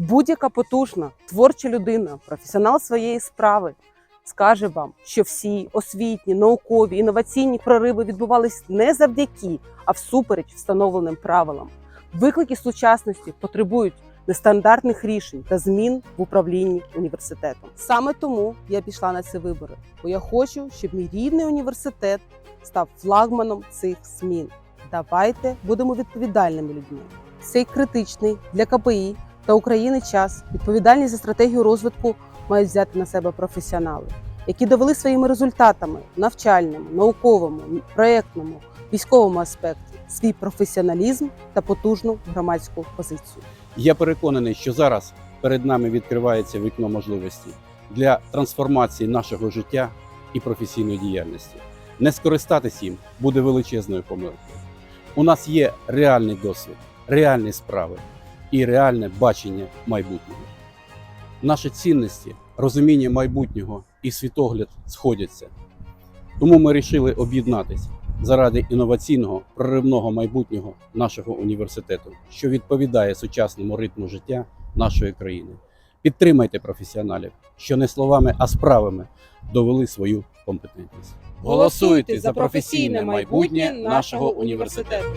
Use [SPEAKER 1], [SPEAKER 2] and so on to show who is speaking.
[SPEAKER 1] Будь-яка потужна, творча людина, професіонал своєї справи скаже вам, що всі освітні, наукові, інноваційні прориви відбувались не завдяки, а всупереч встановленим правилам. Виклики сучасності потребують нестандартних рішень та змін в управлінні університетом. Саме тому я пішла на ці вибори, бо я хочу, щоб мій рідний університет став флагманом цих змін. Давайте будемо відповідальними людьми. Цей критичний для КПІ та України час відповідальність за стратегію розвитку мають взяти на себе професіонали, які довели своїми результатами в навчальному, науковому, проєктному, військовому аспекті свій професіоналізм та потужну громадську позицію.
[SPEAKER 2] Я переконаний, що зараз перед нами відкривається вікно можливості для трансформації нашого життя і професійної діяльності. Не скористатись їм буде величезною помилкою. У нас є реальний досвід, реальні справи і реальне бачення майбутнього. Наші цінності, розуміння майбутнього і світогляд сходяться. Тому ми вирішили об'єднатися заради інноваційного проривного майбутнього нашого університету, що відповідає сучасному ритму життя нашої країни. Підтримайте професіоналів, що не словами, а справами довели свою компетентність.
[SPEAKER 1] Голосуйте за професійне майбутнє нашого університету.